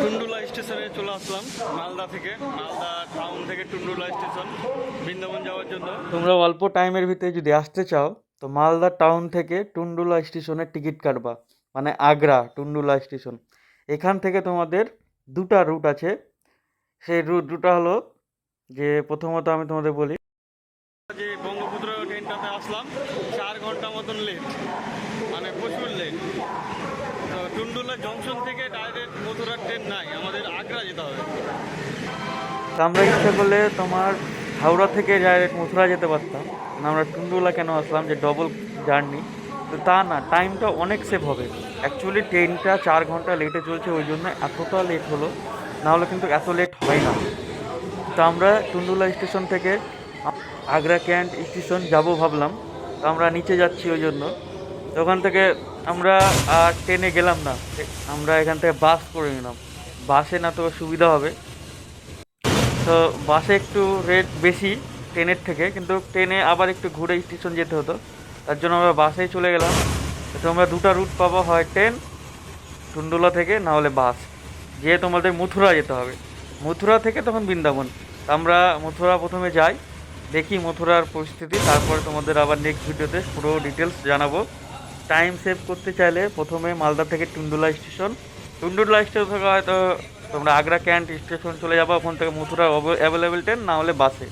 টুন্ডুলা স্টেশনে চলে আসলাম মালদা থেকে। মালদা টাউন থেকে টুন্ডুলা স্টেশন বৃন্দাবন যাওয়ার জন্য। তোমরা অল্প টাইমের ভিতরে যদি আসতে চাও তো মালদা টাউন থেকে টুন্ডুলা স্টেশনের টিকিট কাটবা। মানে আগ্রা টুন্ডুলা স্টেশন। এখান থেকে তোমাদের দুটা রুট আছে। সেই রুট দুটা হলো যে প্রথমত আমি তোমাদের বলি যে বঙ্গপুত্র ট্রেনটাতে আসলাম চার ঘণ্টা মতন লেট মানে প্রচুর লেট আমরা ইচ্ছা করলে তোমার হাওড়া থেকে ডাইরেক্ট মথুরা যেতে পারতাম। আমরা টুন্ডুলা কেন আসলাম যে ডবল জার্নি তো তা না টাইমটা অনেক সেভ হবে। অ্যাকচুয়ালি ট্রেনটা চার ঘণ্টা লেটে চলছে, ওই জন্য এতটা লেট হলো। নাহলে কিন্তু এত লেট হয় না। তো আমরা টুন্ডুলা স্টেশন থেকে আগ্রা ক্যান্ট স্টেশন যাব ভাবলাম। তো আমরা নিচে যাচ্ছি ওই জন্য। তো ওখান থেকে আমরা, আর ট্রেনে গেলাম না। আমরা এখান থেকে বাস করে নিলাম। বাসে না তো সুবিধা হবে। তো বাসে একটু রেট বেশি ট্রেনের থেকে, কিন্তু ট্রেনে আবার একটু ঘুরে স্টেশন যেতে হতো। তার জন্য আমরা বাসেই চলে গেলাম। তোমরা দুটো রুট পাবো হয় ট্রেন টুন্ডুলা থেকে, না হলে বাস। যে তোমাদের মথুরা যেতে হবে। মথুরা থেকে তখন বৃন্দাবন। আমরা মথুরা প্রথমে যাই, দেখি মথুরার পরিস্থিতি। তারপর তোমাদের আবার নেক্সট ভিডিওতে পুরো ডিটেলস জানাব। টাইম সেভ করতে চাইলে প্রথমে মালদা থেকে টুন্ডুলা স্টেশন। টুন্ডুলা স্টেশন থেকে হয়তো তোমরা আগ্রা ক্যান্ট স্টেশন চলে যাব, ওখান থেকে মথুরা অ্যাভেলেবেল ট্রেন না হলে বাসে